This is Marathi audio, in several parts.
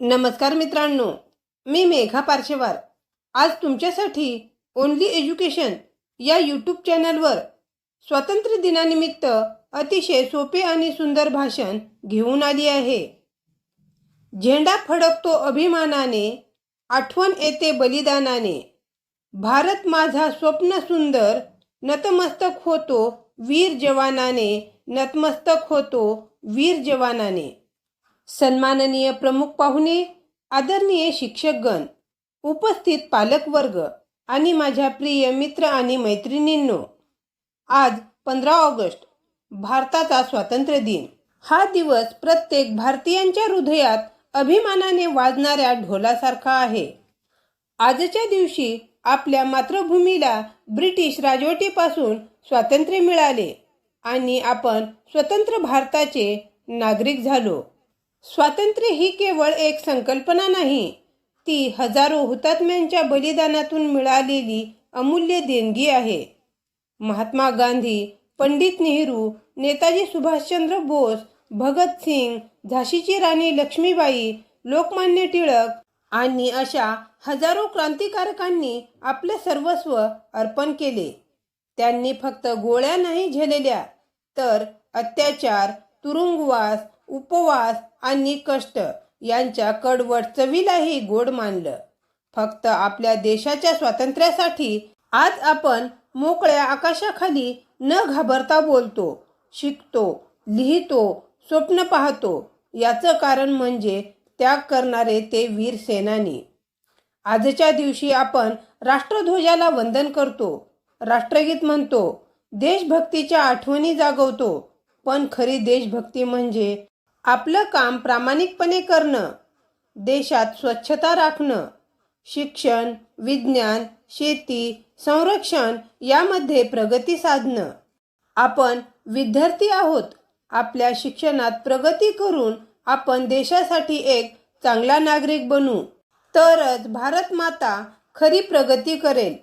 नमस्कार मित्रांनो मी मेघा पारशेवार. आज तुमच्यासाठी ओनली एज्युकेशन या यूट्यूब चॅनलवर स्वातंत्र्य दिनानिमित्त अतिशय सोपे आणि सुंदर भाषण घेऊन आली आहे. झेंडा फडकतो अभिमानाने आठवण येते बलिदानाने. भारत माझा स्वप्न सुंदर नतमस्तक होतो वीर जवानाने नतमस्तक होतो वीर जवानाने. सन्माननीय प्रमुख पाहुणे आदरणीय शिक्षकगण उपस्थित पालकवर्ग आणि माझ्या प्रिय मित्र आणि मैत्रिणींनो आज पंधरा ऑगस्ट भारताचा स्वातंत्र्य दिन. हा दिवस प्रत्येक भारतीयांच्या हृदयात अभिमानाने वाजणाऱ्या ढोलासारखा आहे. आजच्या दिवशी आपल्या मातृभूमीला ब्रिटिश राजवटीपासून स्वातंत्र्य मिळाले आणि आपण स्वतंत्र भारताचे नागरिक झालो. स्वातंत्र्य ही केवळ एक संकल्पना नाही ती हजारो हुतात्म्यांच्या बलिदानातून मिळालेली अमूल्य देणगी आहे. महात्मा गांधी पंडित नेहरू नेताजी सुभाषचंद्र बोस भगतसिंग झाशीची राणी लक्ष्मीबाई लोकमान्य टिळक आणि अशा हजारो क्रांतिकारकांनी आपले सर्वस्व अर्पण केले. त्यांनी फक्त गोळ्या नाही झेलेल्या तर अत्याचार तुरुंगवास उपवास आणि कष्ट यांच्या कडवट चवीलाही गोड मानलं. फक्त आपल्या देशाच्या स्वातंत्र्यासाठी आज आपण मोकळ्या आकाशाखाली न घाबरता बोलतो शिकतो लिहितो स्वप्न पाहतो. याचं कारण म्हणजे त्याग करणारे ते वीर सेनानी. आजच्या दिवशी आपण राष्ट्रध्वजाला वंदन करतो. राष्ट्रगीत म्हणतो देशभक्तीच्या आठवणी जागवतो. पण खरी देशभक्ती म्हणजे आपलं काम प्रामाणिकपणे करणं देशात स्वच्छता राखणं शिक्षण विज्ञान शेती संरक्षण यामध्ये प्रगती साधणं. आपण विद्यार्थी आहोत. आपल्या शिक्षणात प्रगती करून आपण देशासाठी एक चांगला नागरिक बनू. तरच भारत माता खरी प्रगती करेल.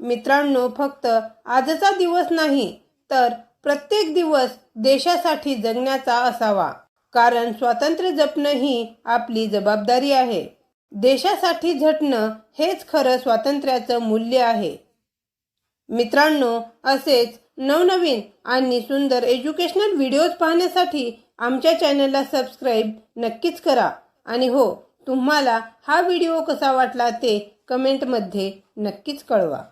मित्रांनो फक्त आजचा दिवस नाही तर प्रत्येक दिवस देशासाठी जगण्याचा असावा. कारण स्वातंत्र्य जपणं ही आपली जबाबदारी आहे. देशासाठी झटणं हेच खरं स्वातंत्र्याचं मूल्य आहे. मित्रांनो असेच नवनवीन आणि सुंदर एज्युकेशनल व्हिडिओज पाहण्यासाठी आमच्या चॅनलला सबस्क्राईब नक्कीच करा. आणि हो तुम्हाला हा व्हिडिओ कसा वाटला ते कमेंटमध्ये नक्कीच कळवा.